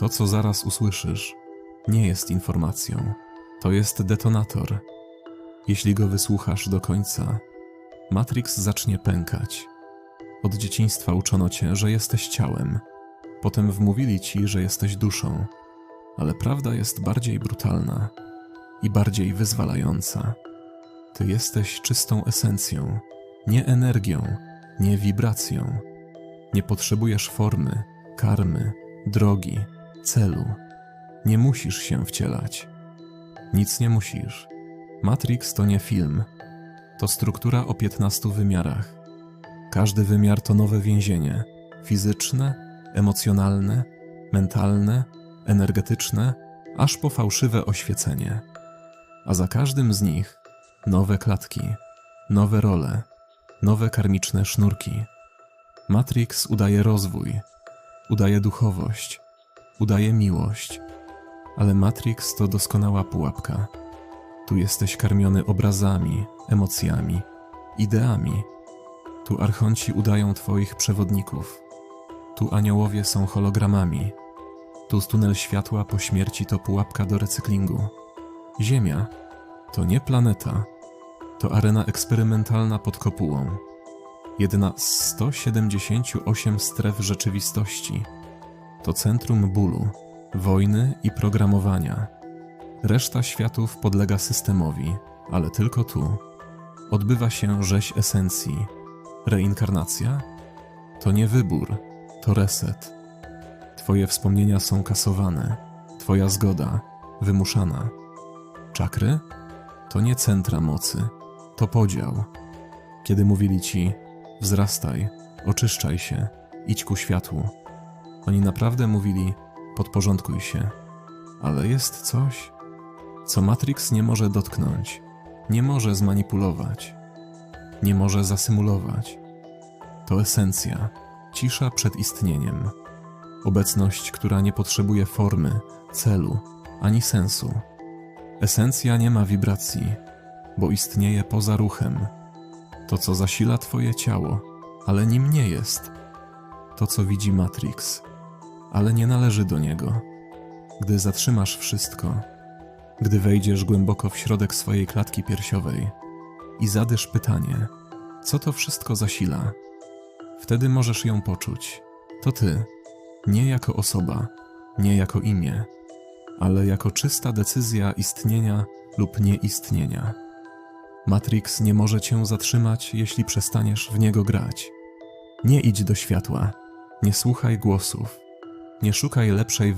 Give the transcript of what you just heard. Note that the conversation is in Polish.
To, co zaraz usłyszysz, nie jest informacją. To jest detonator. Jeśli go wysłuchasz do końca, Matrix zacznie pękać. Od dzieciństwa uczono cię, że jesteś ciałem. Potem wmówili ci, że jesteś duszą. Ale prawda jest bardziej brutalna i bardziej wyzwalająca. Ty jesteś czystą esencją, nie energią, nie wibracją. Nie potrzebujesz formy, karmy, drogi, celu. Nie musisz się wcielać. Nic nie musisz. Matrix to nie film. To struktura o 15 wymiarach. Każdy wymiar to nowe więzienie fizyczne, emocjonalne, mentalne, energetyczne, aż po fałszywe oświecenie. A za każdym z nich nowe klatki, nowe role, nowe karmiczne sznurki. Matrix udaje rozwój, udaje duchowość, udaje miłość, ale Matrix to doskonała pułapka. Tu jesteś karmiony obrazami, emocjami, ideami. Tu archonci udają twoich przewodników. Tu aniołowie są hologramami. Tu tunel światła po śmierci to pułapka do recyklingu. Ziemia to nie planeta, to arena eksperymentalna pod kopułą. Jedna z 178 stref rzeczywistości. To centrum bólu, wojny i programowania. Reszta światów podlega systemowi, ale tylko tu. Odbywa się rzeź esencji. Reinkarnacja? To nie wybór, to reset. Twoje wspomnienia są kasowane, Twoja zgoda wymuszana. Czakry? To nie centra mocy, to podział. Kiedy mówili ci, wzrastaj, oczyszczaj się, idź ku światłu, oni naprawdę mówili, podporządkuj się. Ale jest coś, co Matrix nie może dotknąć, nie może zmanipulować, nie może zasymulować. To esencja, cisza przed istnieniem, obecność, która nie potrzebuje formy, celu ani sensu. Esencja nie ma wibracji, bo istnieje poza ruchem. To, co zasila Twoje ciało, ale nim nie jest. To, co widzi Matrix, ale nie należy do niego. Gdy zatrzymasz wszystko, gdy wejdziesz głęboko w środek swojej klatki piersiowej i zadysz pytanie, co to wszystko zasila, wtedy możesz ją poczuć. To ty, nie jako osoba, nie jako imię, ale jako czysta decyzja istnienia lub nieistnienia. Matrix nie może cię zatrzymać, jeśli przestaniesz w niego grać. Nie idź do światła, nie słuchaj głosów, nie szukaj lepszej